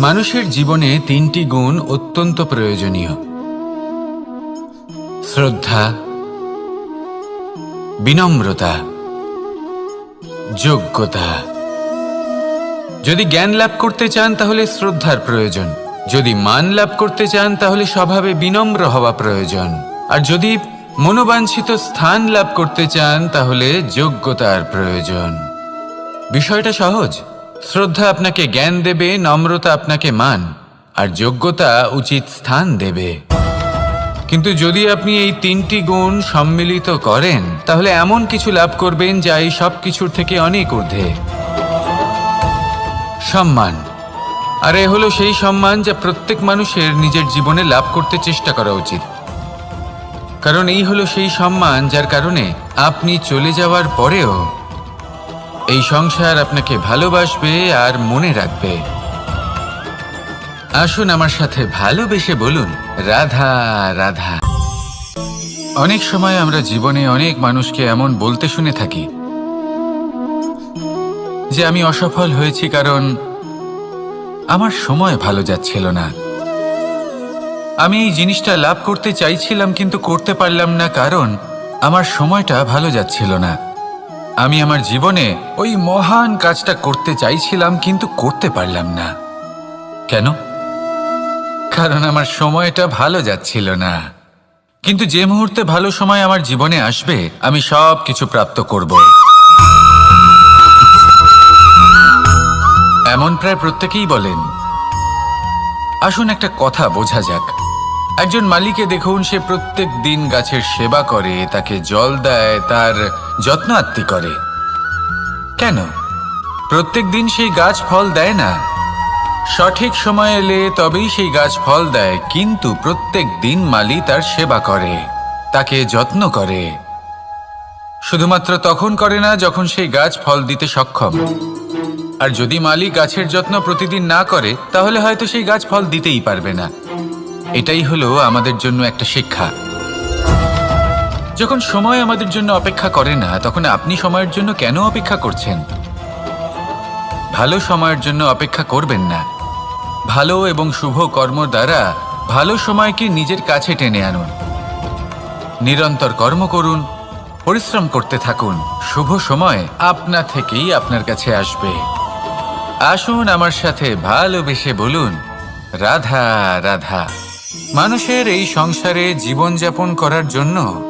মানুষের জীবনে তিনটি গুণ অত্যন্ত প্রয়োজনীয়। শ্রদ্ধা, বিনম্রতা, যোগ্যতা। যদি জ্ঞান লাভ করতে চান তাহলে শ্রদ্ধার প্রয়োজন। যদি মান লাভ করতে চান তাহলে স্বভাবে বিনম্র হওয়া প্রয়োজন। আর যদি মনোবাঞ্ছিত স্থান লাভ করতে চান তাহলে যোগ্যতার প্রয়োজন। বিষয়টা সহজ। শ্রদ্ধা আপনাকে জ্ঞান দেবে, নম্রতা আপনাকে মান, আর যোগ্যতা উচিত স্থান দেবে। কিন্তু যদি আপনি এই তিনটি গুণ সম্মিলিত করেন, তাহলে এমন কিছু লাভ করবেন যা এই সব কিছুর থেকে অনেক ঊর্ধ্বে। সম্মান। আর এ হলো সেই সম্মান যা প্রত্যেক মানুষের নিজের জীবনে লাভ করতে চেষ্টা করা উচিত। কারণ এই হলো সেই সম্মান যার কারণে আপনি চলে যাওয়ার পরেও এই সংসার আপনাকে ভালোবাসবে আর মনে রাখবে। আসুন আমার সাথে ভালোবেসে বলুন, রাধা রাধা। অনেক সময় আমরা জীবনে অনেক মানুষকে এমন বলতে শুনে থাকি, যে আমি অসফল হয়েছি কারণ আমার সময় ভালো যাচ্ছিল না। আমি এই জিনিসটা লাভ করতে চাইছিলাম কিন্তু করতে পারলাম না কারণ আমার সময়টা ভালো যাচ্ছিল না। আমি আমার জীবনে ওই মহান কাজটা করতে চাইছিলাম, কিন্তু করতে পারলাম না। কেন? কারণ আমার সময়টা ভালো যাচ্ছিল না। কিন্তু যে মুহূর্তে ভালো সময় আমার জীবনে আসবে, আমি সব কিছু প্রাপ্ত করব। এমন প্রায় প্রত্যেকেই বলেন, আসুন একটা কথা বোঝা যাক। একজন মালিকে দেখুন, সে প্রত্যেক দিন গাছের সেবা করে, তাকে জল দেয়, তার যত্ন আত্মি করে। কেন? প্রত্যেক দিন সেই গাছ ফল দেয় না? সঠিক সময় এলে তবেই সেই গাছ ফল দেয়, কিন্তু প্রত্যেক দিন মালি তার সেবা করে, তাকে যত্ন করে। শুধুমাত্র তখন করে না, যখন সেই গাছ ফল দিতে সক্ষম। আর যদি মালি গাছের যত্ন প্রতিদিন না করে, তাহলে হয়তো সেই গাছ ফল দিতেই পারবে না। এটাই হলো আমাদের জন্য একটা শিক্ষা। যখন সময় আমাদের জন্য অপেক্ষা করে না, তখন আপনি সময়ের জন্য কেন অপেক্ষা করছেন? ভালো সময়ের জন্য অপেক্ষা করবেন না। ভালো এবং শুভ কর্ম দ্বারা ভালো সময়কে নিজের কাছে টেনে আনুন। নিরন্তর কর্ম করুন, পরিশ্রম করতে থাকুন। শুভ সময় আপনা থেকেই আপনার কাছে আসবে। আসুন আমার সাথে ভালোবেসে বলুন, রাধা রাধা। মানুষের এই সংসারে জীবনযাপন করার জন্য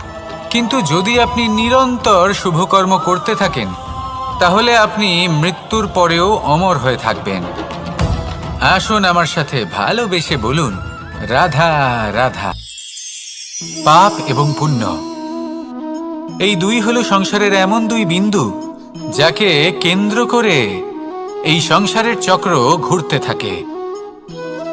কিন্তু যদি আপনি নিরন্তর শুভকর্ম করতে থাকেন, তাহলে আপনি মৃত্যুর পরেও অমর হয়ে থাকবেন। আসুন আমার সাথে ভালোবেসে বলুন, রাধা রাধা। পাপ এবং পুণ্য। এই দুই হলো সংসারের এমন দুই বিন্দু, যাকে কেন্দ্র করে এই সংসারের চক্র ঘুরতে থাকে।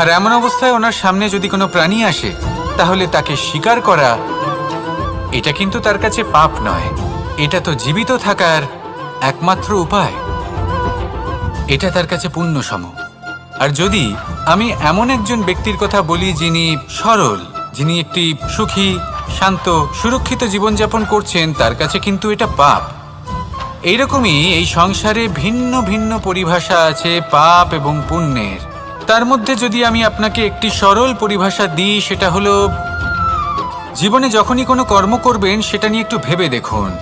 আর এমন অবস্থায় ওনার সামনে যদি কোনো প্রাণী আসে, তাহলে তাকে শিকার করা, এটা কিন্তু তার কাছে পাপ নয়। এটা তো জীবিত থাকার একমাত্র উপায়। এটা তার কাছে পুণ্য সম আর যদি আমি এমন একজন ব্যক্তির কথা বলি যিনি সরল, যিনি একটি সুখী, শান্ত, সুরক্ষিত জীবনযাপন করছেন, তার কাছে কিন্তু এটা পাপ। এইরকমই এই সংসারে ভিন্ন ভিন্ন পরিভাষা আছে পাপ এবং পুণ্যের। তার মধ্যে যদি আমি আপনাকে একটি সরল পরিভাষা দিই, সেটা হলো, জীবনে যখনই কোনো কর্ম করবেন, সেটা নিয়ে একটু ভেবে দেখুন।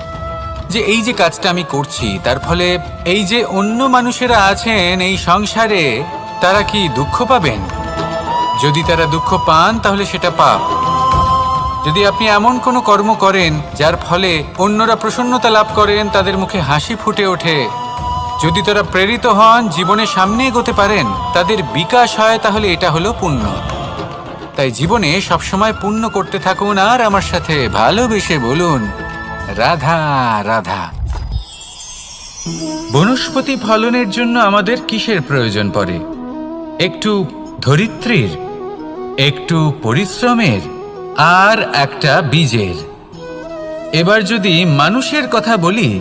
যে এই যে কাজটা আমি করছি, তার ফলে এই যে অন্য মানুষেরা আছেন, এই সংসারে তারা কি দুঃখ পাবেন? যদি তারা দুঃখ পান, তাহলে সেটা পাপ। যদি আপনি এমন কোনো কর্ম করেন, যার ফলে অন্যরা প্রসন্নতা লাভ করেন, তাদের মুখে হাসি ফুটে ওঠে যদি তারা প্রেরিত হন, জীবনে সামনে এগোতে পারেন, তাদের বিকাশ হয়, তাহলে এটা হলো পুণ্য। তাই জীবনে সবসময় পুণ্য করতে থাকুন আর আমার সাথে ভালোবেসে বলুন, রাধা রাধা। বনস্পতি ফলনের জন্য আমাদের কিসের প্রয়োজন পড়ে? একটু ধরিত্রীর, একটু পরিশ্রমের, আর একটা বীজের। এবার যদি মানুষের কথা বলি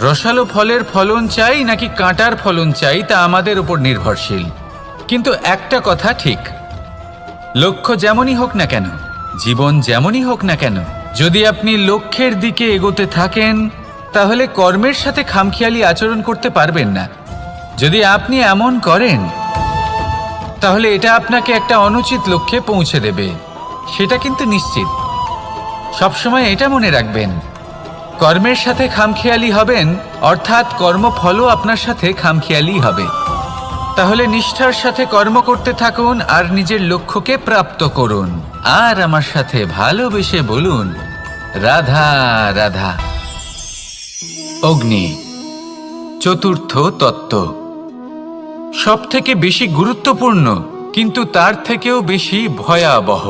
রসালো ফলের ফলন চাই নাকি কাঁটার ফলন চাই তা আমাদের উপর নির্ভরশীল। কিন্তু একটা কথা ঠিক। লক্ষ্য যেমনই হোক না কেন, জীবন যেমনই হোক না কেন, যদি আপনি লক্ষ্যের দিকে এগোতে থাকেন, তাহলে কর্মের সাথে খামখেয়ালি আচরণ করতে পারবেন না। যদি আপনি এমন করেন, তাহলে এটা আপনাকে একটা অনুচিত লক্ষ্যে পৌঁছে দেবে। সেটা কিন্তু নিশ্চিত। সবসময় এটা মনে রাখবেন। কর্মের সাথে খামখেয়ালি হবেন, অর্থাৎ কর্মফলও আপনার সাথে খামখেয়ালি হবে। তাহলে নিষ্ঠার সাথে কর্ম করতে থাকুন আর নিজের লক্ষ্যকে প্রাপ্ত করুন। আর আমার সাথে ভালোবেসে বলুন, রাধা রাধা। অগ্নি, চতুর্থ তত্ত্ব। সব থেকে বেশি গুরুত্বপূর্ণ, কিন্তু তার থেকেও বেশি ভয়াবহ।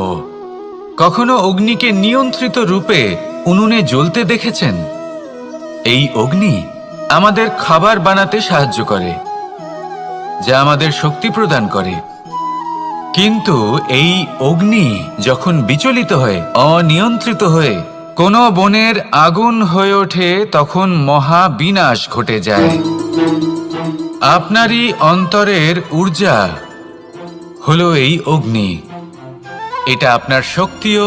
কখনো অগ্নিকে নিয়ন্ত্রিত রূপে উনুনে জ্বলতে দেখেছেন? এই অগ্নি আমাদের খাবার বানাতে সাহায্য করে, যা আমাদের শক্তি প্রদান করে। কিন্তু এই অগ্নি যখন বিচলিত হয়ে, অনিয়ন্ত্রিত হয়ে, কোনো বনের আগুন হয়ে ওঠে, তখন মহা বিনাশ ঘটে যায়। আপনারই অন্তরের ঊর্জা হলো এই অগ্নি। এটা আপনার শক্তিও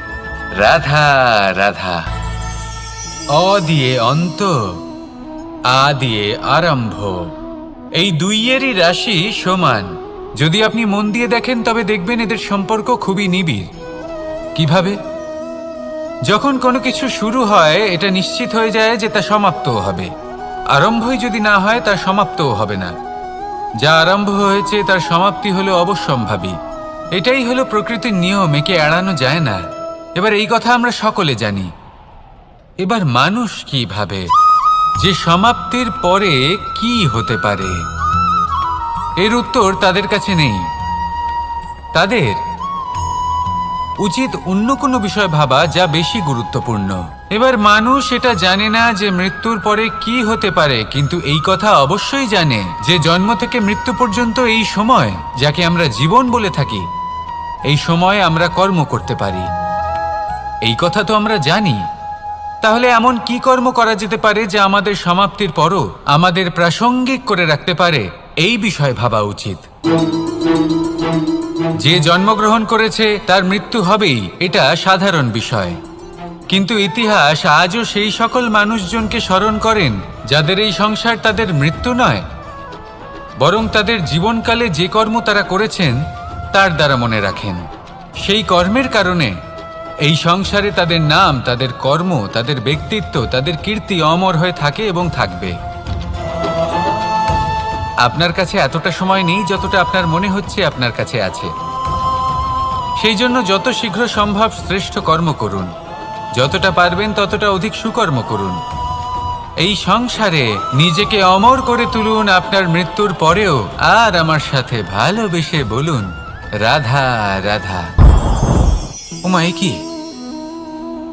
রাধা রাধা। অ দিয়ে অন্ত, আ দিয়ে আরম্ভ। এই দুইয়েরই রাশি সমান। যদি আপনি মন দিয়ে দেখেন, তবে দেখবেন এদের সম্পর্ক খুবই নিবিড়। কীভাবে? যখন কোনো কিছু শুরু হয়, এটা নিশ্চিত হয়ে যায় যে তা সমাপ্তও হবে। আরম্ভই যদি না হয়, তা সমাপ্তও হবে না। যা আরম্ভ হয়েছে, তার সমাপ্তি হলো অবশ্যম্ভাবী। এটাই হলো প্রকৃতির নিয়ম, একে এড়ানো যায় না। এবার এই কথা আমরা সকলে জানি। এবার মানুষ কি ভাবে? যে সমাপ্তির পরে কি হতে পারে? এর উত্তর তাদের কাছে নেই। তাদের উচিত অন্য কোনো বিষয় ভাবা যা বেশি গুরুত্বপূর্ণ। এবার মানুষ এটা জানে না যে মৃত্যুর পরে কি হতে পারে, কিন্তু এই কথা অবশ্যই জানে যে জন্ম থেকে মৃত্যু পর্যন্ত এই সময়, যাকে আমরা জীবন বলে থাকি, এই সময় আমরা কর্ম করতে পারি। এই কথা তো আমরা জানি। তাহলে এমন কি কর্ম করা যেতে পারে যা আমাদের সমাপ্তির পরও আমাদের প্রাসঙ্গিক করে রাখতে পারে? এই বিষয়ে ভাবা উচিত। যে জন্মগ্রহণ করেছে, তার মৃত্যু হবেই, এটা সাধারণ বিষয়। কিন্তু ইতিহাস আজও সেই সকল মানুষজনকে স্মরণ করেন, যাদের এই সংসার তাদের মৃত্যু নয়। বরং তাদের জীবনকালে যে কর্ম তারা করেছেন, তার দ্বারা মনে রাখেন। সেই কর্মের কারণে এই সংসারে তাদের নাম, তাদের কর্ম, তাদের ব্যক্তিত্ব, তাদের কীর্তি অমর হয়ে থাকে এবং থাকবে। আপনার কাছে এতটা সময় নেই যতটা আপনার মনে হচ্ছে আপনার কাছে আছে। সেই জন্য যত শীঘ্র সম্ভব শ্রেষ্ঠ কর্ম করুন। যতটা পারবেন ততটা অধিক সুকর্ম করুন। এই সংসারে নিজেকে অমর করে তুলুন আপনার মৃত্যুর পরেও, আর আমার সাথে ভালোবেসে বলুন, রাধা রাধা। এ কি?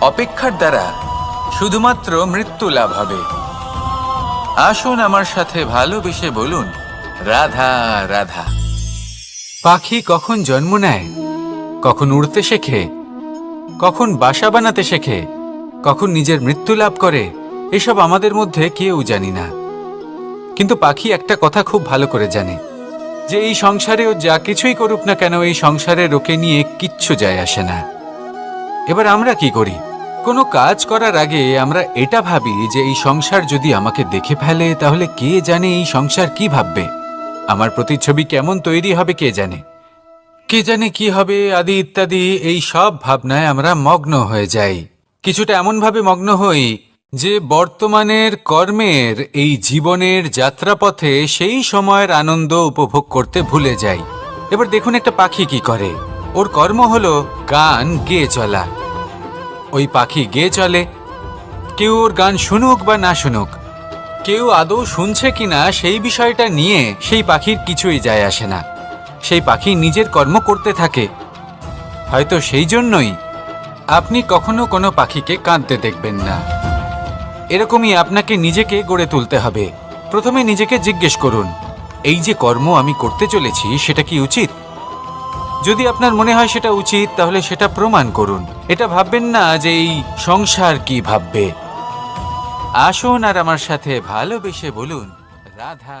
অপেক্ষার দ্বারা শুধুমাত্র মৃত্যু লাভ হবে। আসুন আমার সাথে ভালোবেসে বলুন, রাধা রাধা। পাখি কখন জন্ম নেয়? কখন উড়তে শেখে? কখন বাসা বানাতে শেখে? কখন নিজের মৃত্যু লাভ করে? এসব আমাদের মধ্যে কেউ জানি না। কিন্তু পাখি একটা কথা খুব ভালো করে জানে, যে এই সংসারে ও যা কিছুই করুক না কেন, এই সংসারে ওকে নিয়ে কিচ্ছু যায় আসে না। এবার আমরা কি করি? কোনো কাজ করার আগে আমরা এটা ভাবি যে এই সংসার যদি আমাকে দেখে ফেলে, তাহলে কে জানে এই সংসার কি ভাববে? আমার প্রতিচ্ছবি কেমন তৈরি হবে কে জানে? কে জানে কি হবে, আদি ইত্যাদি, এই সব ভাবনায় আমরা মগ্ন হয়ে যাই। কিছুটা এমনভাবে মগ্ন হই যে বর্তমানের কর্মের, এই জীবনের যাত্রাপথে সেই সময়ের আনন্দ উপভোগ করতে ভুলে যাই। এবার দেখুন একটা পাখি কি করে। ওর কর্ম হলো গান গেয়ে চলা। ওই পাখি গেয়ে চলে। কেউ ওর গান শুনুক বা না শুনুক, কেউ আদৌ শুনছে কিনা সেই বিষয়টা নিয়ে সেই পাখির কিছুই যায় আসে না। সেই পাখি নিজের কর্ম করতে থাকে। হয়তো সেই জন্যই আপনি কখনো কোনো পাখিকে কাঁদতে দেখবেন না। এরকমই আপনাকে নিজেকে গড়ে তুলতে হবে। প্রথমে নিজেকে জিজ্ঞেস করুন, এই যে কর্ম আমি করতে চলেছি, সেটা কি উচিত? যদি আপনার মনে হয় সেটা উচিত, তাহলে সেটা প্রমাণ করুন। এটা ভাববেন না যে এই সংসার কি ভাববে। আসুন আর আমার সাথে ভালোবেসে বলুন, রাধা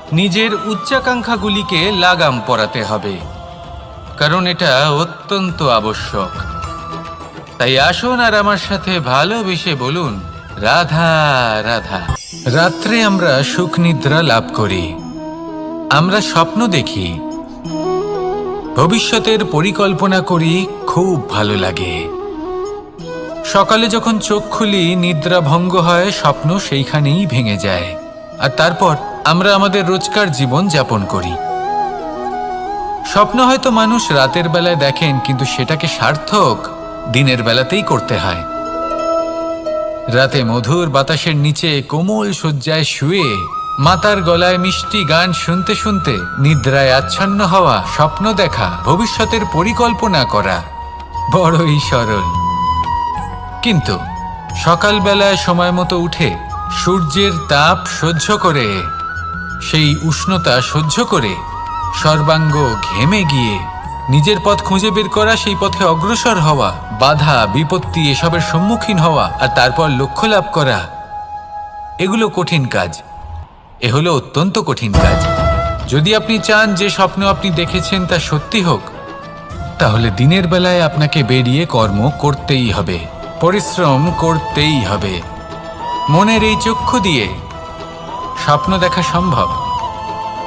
নিজের উচ্চাকাঙ্ক্ষাগুলিকে লাগাম পরাতে হবে, কারণ এটা অত্যন্ত আবশ্যক। তাই আসুন আর আমার সাথে ভালোবেসে বলুন, রাধা রাধা। রাত্রে আমরা সুখ নিদ্রা লাভ করি। আমরা স্বপ্ন দেখি। ভবিষ্যতের পরিকল্পনা করি, খুব ভালো লাগে। সকালে যখন চোখ খুলি, নিদ্রা ভঙ্গ হয়, স্বপ্ন সেইখানেই ভেঙে যায়। আর তারপর আমরা আমাদের রোজকার জীবন যাপন করি। স্বপ্ন হয়তো মানুষ রাতের বেলায় দেখেন, কিন্তু সেটাকে সার্থক দিনের বেলাতেই করতে হয়। রাতে মধুর বাতাসের নিচে কোমল শয্যায় শুয়ে মাতার গলায় মিষ্টি গান শুনতে শুনতে নিদ্রায় আচ্ছন্ন হওয়া, স্বপ্ন দেখা, ভবিষ্যতের পরিকল্পনা করা বড়ই সরল। কিন্তু সকালবেলায় সময় মতো উঠে সূর্যের তাপ সহ্য করে সেই উষ্ণতা সহ্য করে সর্বাঙ্গ ঘেমে গিয়ে নিজের পথ খুঁজে বের করা, সেই পথে অগ্রসর হওয়া, বাধা, বিপত্তি এসবের সম্মুখীন হওয়া আর তারপর লক্ষ্য লাভ করা, এগুলো কঠিন কাজ। এ হলো অত্যন্ত কঠিন কাজ। যদি আপনি চান যে স্বপ্ন আপনি দেখেছেন তা সত্যি হোক, তাহলে দিনের বেলায় আপনাকে বেরিয়ে কর্ম করতেই হবে, পরিশ্রম করতেই হবে। মনের এই চক্ষু দিয়ে স্বপ্ন দেখা সম্ভব।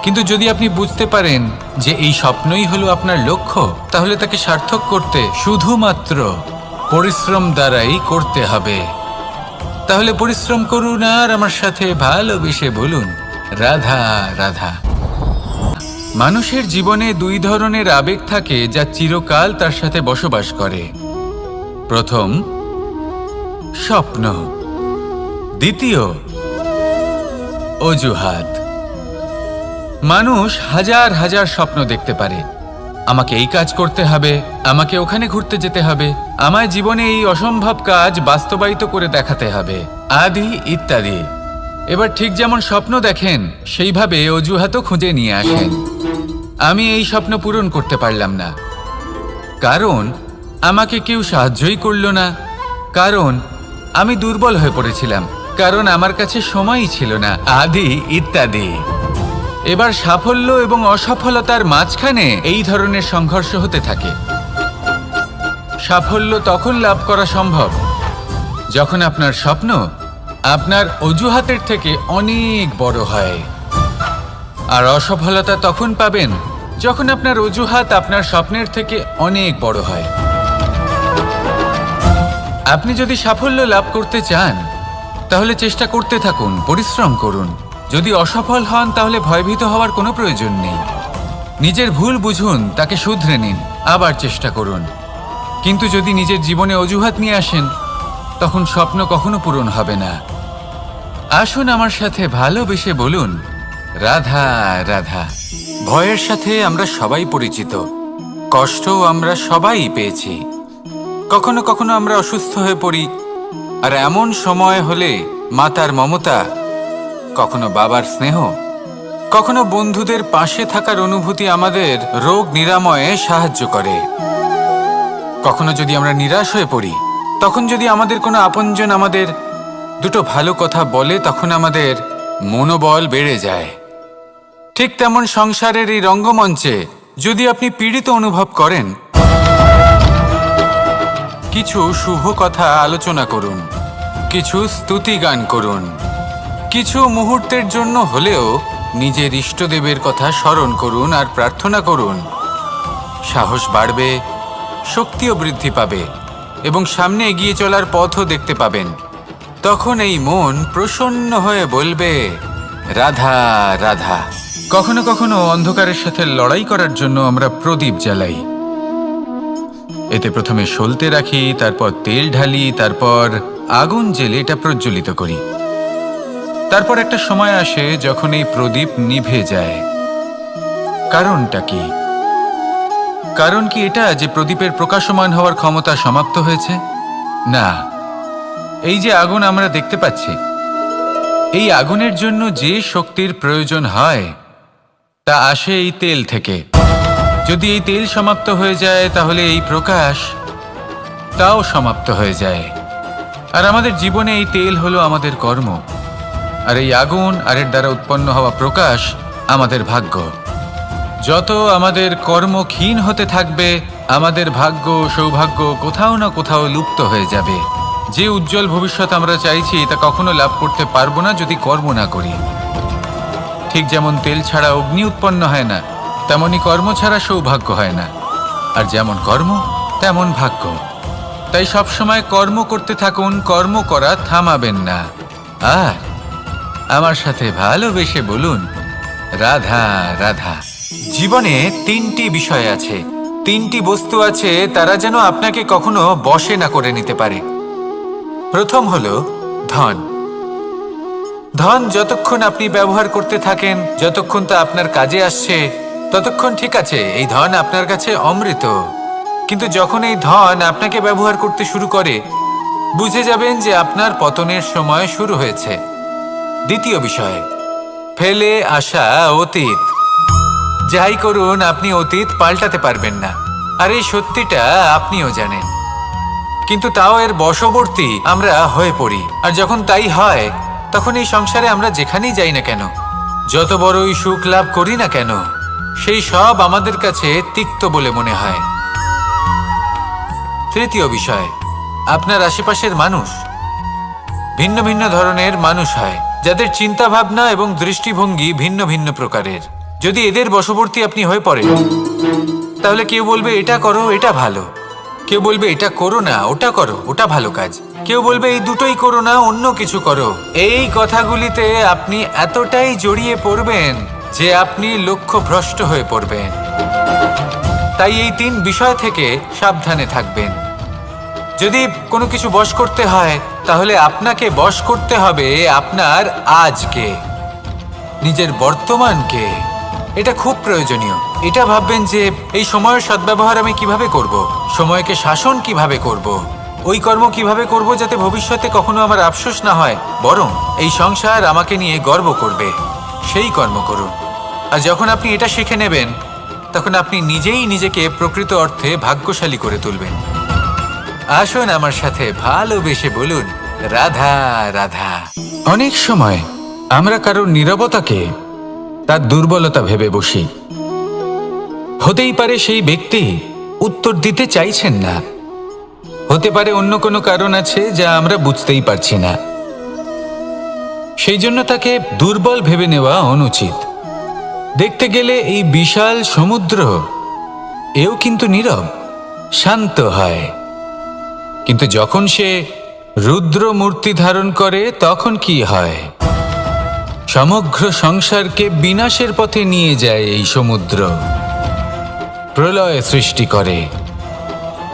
কিন্তু যদি আপনি বুঝতে পারেন যে এই স্বপ্নই হলো আপনার লক্ষ্য, তাহলে তাকে সার্থক করতে শুধুমাত্র পরিশ্রম দ্বারাই করতে হবে। তাহলে পরিশ্রম করুন আর আমার সাথে ভালোবেসে বলুন, রাধা রাধা। মানুষের জীবনে দুই ধরনের আবেগ থাকে যা চিরকাল তার সাথে বসবাস করে। প্রথম, স্বপ্ন। দ্বিতীয় অজুহাত। মানুষ হাজার হাজার স্বপ্ন দেখতে পারে। আমাকে এই কাজ করতে হবে, আমাকে ওখানে ঘুরতে যেতে হবে, আমায় জীবনে এই অসম্ভব কাজ বাস্তবায়িত করে দেখাতে হবে, আদি ইত্যাদি। এবার ঠিক যেমন স্বপ্ন দেখেন, সেইভাবে অজুহাতও খুঁজে নিয়ে আসেন। আমি এই স্বপ্ন পূরণ করতে পারলাম না। কারণ, আমাকে কেউ সাহায্যই করল না। কারণ, আমি দুর্বল হয়ে পড়েছিলাম। কারণ আমার কাছে সময়ই ছিল না। আদি ইত্যাদি। এবার সাফল্য এবং অসফলতার মাঝখানে এই ধরনের সংঘর্ষ হতে থাকে। সাফল্য তখন লাভ করা সম্ভব। যখন আপনার স্বপ্ন আপনার অজুহাতের থেকে অনেক বড় হয়। আর অসফলতা তখন পাবেন যখন আপনার অজুহাত আপনার স্বপ্নের থেকে অনেক বড় হয়। আপনি যদি সাফল্য লাভ করতে চান তাহলে চেষ্টা করতে থাকুন, পরিশ্রম করুন। যদি অসফল হন, তাহলে ভয়ভীত হওয়ার কোনো প্রয়োজন নেই। নিজের ভুল বুঝুন, তাকে শুধরে নিন, আবার চেষ্টা করুন। কিন্তু যদি নিজের জীবনে অজুহাত নিয়ে আসেন, তখন স্বপ্ন কখনো পূরণ হবে না। আসুন আমার সাথে ভালোবেসে বলুন, রাধা রাধা। ভয়ের সাথে আমরা সবাই পরিচিত। কষ্টও আমরা সবাই পেয়েছি। কখনো কখনো আমরা অসুস্থ হয়ে পড়ি আর এমন সময় হলে মাতার মমতা, কখনো বাবার স্নেহ, কখনো বন্ধুদের পাশে থাকার অনুভূতি আমাদের রোগ নিরাময়ে সাহায্য করে। কখনো যদি আমরা নিরাশ হয়ে পড়ি, তখন যদি আমাদের কোনো আপনজন আমাদের দুটো ভালো কথা বলে, তখন আমাদের মনোবল বেড়ে যায়। ঠিক তেমন সংসারের এই রঙ্গমঞ্চে যদি আপনি পীড়িত অনুভব করেন, কিছু শুভ কথা আলোচনা করুন। কিছু স্তুতি গান করুন। কিছু মুহূর্তের জন্য হলেও নিজের ইষ্টদেবের কথা স্মরণ করুন আর প্রার্থনা করুন। সাহস বাড়বে, শক্তিও বৃদ্ধি পাবে এবং সামনে এগিয়ে চলার পথও দেখতে পাবেন। তখন এই মন প্রসন্ন হয়ে বলবে, রাধা রাধা। কখনো কখনো অন্ধকারের সাথে লড়াই করার জন্য আমরা প্রদীপ জ্বালাই। এতে প্রথমে সলতে রাখি, তারপর তেল ঢালি, তারপর আগুন জেলে এটা প্রজ্বলিত করি। তারপর একটা সময় আসে যখন এই প্রদীপ নিভে যায়। কারণটা কি? কারণ কি এটা যে প্রদীপের প্রকাশমান হওয়ার ক্ষমতা সমাপ্ত হয়েছে? না। এই যে আগুন আমরা দেখতে পাচ্ছি, এই আগুনের জন্য যে শক্তির প্রয়োজন হয়, তা আসে এই তেল থেকে। যদি এই তেল সমাপ্ত হয়ে যায়, তাহলে এই প্রকাশ তাও সমাপ্ত হয়ে যায়। আর আমাদের জীবনে এই তেল হলো আমাদের কর্ম। আর এই আগুন আর এর দ্বারা উৎপন্ন হওয়া প্রকাশ আমাদের ভাগ্য। যত আমাদের কর্ম ক্ষীণ হতে থাকবে, আমাদের ভাগ্য সৌভাগ্য কোথাও না কোথাও লুপ্ত হয়ে যাবে। যে উজ্জ্বল ভবিষ্যৎ আমরা চাইছি, তা কখনো লাভ করতে পারব না যদি কর্ম না করি। ঠিক যেমন তেল ছাড়া অগ্নি উৎপন্ন হয় না তেমনই কর্ম ছাড়া সৌভাগ্য হয় না। আর যেমন কর্ম, তেমন ভাগ্য। তাই সবসময় কর্ম করতে থাকুন, কর্ম করা থামাবেন না। আর আমার সাথে ভালোবেসে বলুন, রাধা রাধা। জীবনে তিনটি বিষয় আছে। তিনটি বস্তু আছে, তারা যেন আপনাকে কখনো বশে না করে নিতে পারে। প্রথম হলো ধন। ধন যতক্ষণ আপনি ব্যবহার করতে থাকেন, যতক্ষণ তা আপনার কাজে আসছে, ততক্ষণ ঠিক আছে, এই ধন আপনার কাছে অমৃত। কিন্তু যখন এই ধন আপনাকে ব্যবহার করতে শুরু করে, বুঝে যাবেন যে আপনার পতনের সময় শুরু হয়েছে। দ্বিতীয় বিষয়, ফেলে আসা অতীত। যাই করুন, আপনি অতীত পাল্টাতে পারবেন না। আর এই সত্যিটা আপনিও জানেন। কিন্তু তাও এর বশবর্তী আমরা হয়ে পড়ি। আর যখন তাই হয়, তখন এই সংসারে আমরা যেখানেই যাই না কেন, যত বড়ই সুখ লাভ করি না কেন, সেই সব আমাদের কাছে তিক্ত বলে মনে হয়। তৃতীয় বিষয়, আপনার আশেপাশের মানুষ। ভিন্ন ভিন্ন ধরনের মানুষ হয়, যাদের চিন্তা ভাবনা এবং দৃষ্টিভঙ্গি ভিন্ন ভিন্ন প্রকারের। যদি এদের বশবর্তী আপনি হয়ে পড়েন, তাহলে কেউ বলবে, এটা করো, এটা ভালো। কেউ বলবে, এটা করো না, ওটা করো, ওটা ভালো কাজ। কেউ বলবে, এই দুটোই করো না, অন্য কিছু করো। এই কথাগুলিতে আপনি এতটাই জড়িয়ে পড়বেন যে আপনি লক্ষ্য ভ্রষ্ট হয়ে পড়বেন। তাই এই তিন বিষয় থেকে সাবধানে থাকবেন। যদি কোনো কিছু বশ করতে হয়, তাহলে আপনাকে বশ করতে হবে আপনার আজকে, নিজের বর্তমানকে। এটা খুব প্রয়োজনীয়। এটা ভাববেন যে, এই সময়ের সদ্ব্যবহার আমি কীভাবে করব? সময়কে শাসন কীভাবে করব? ওই কর্ম কীভাবে করব যাতে ভবিষ্যতে কখনো আমার আফসোস না হয়? বরং এই সংসার আমাকে নিয়ে গর্ব করবে। সেই কর্ম করুন। আর যখন আপনি এটা শিখে নেবেন, তখন আপনি নিজেই নিজেকে প্রকৃত অর্থে ভাগ্যশালী করে তুলবেন। আসুন আমার সাথে ভালোবেসে বলুন, রাধা রাধা। অনেক সময় আমরা কারোর নীরবতাকে তার দুর্বলতা ভেবে বসি। হতেই পারে সেই ব্যক্তি উত্তর দিতে চাইছেন না। হতে পারে অন্য কোনো কারণ আছে যা আমরা বুঝতেই পারছি না। সেই জন্য তাকে দুর্বল ভেবে নেওয়া অনুচিত। দেখতে গেলে এই বিশাল সমুদ্র, এও কিন্তু নীরব, শান্ত হয়। কিন্তু যখন সে রুদ্র মূর্তি ধারণ করে, তখন কি হয়? সমগ্র সংসারকে বিনাশের পথে নিয়ে যায় এই সমুদ্র। প্রলয় সৃষ্টি করে।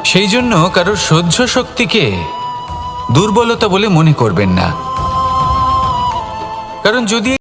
সেই জন্য কারোর সহ্য শক্তিকে দুর্বলতা বলে মনে করবেন না। কারণ যদি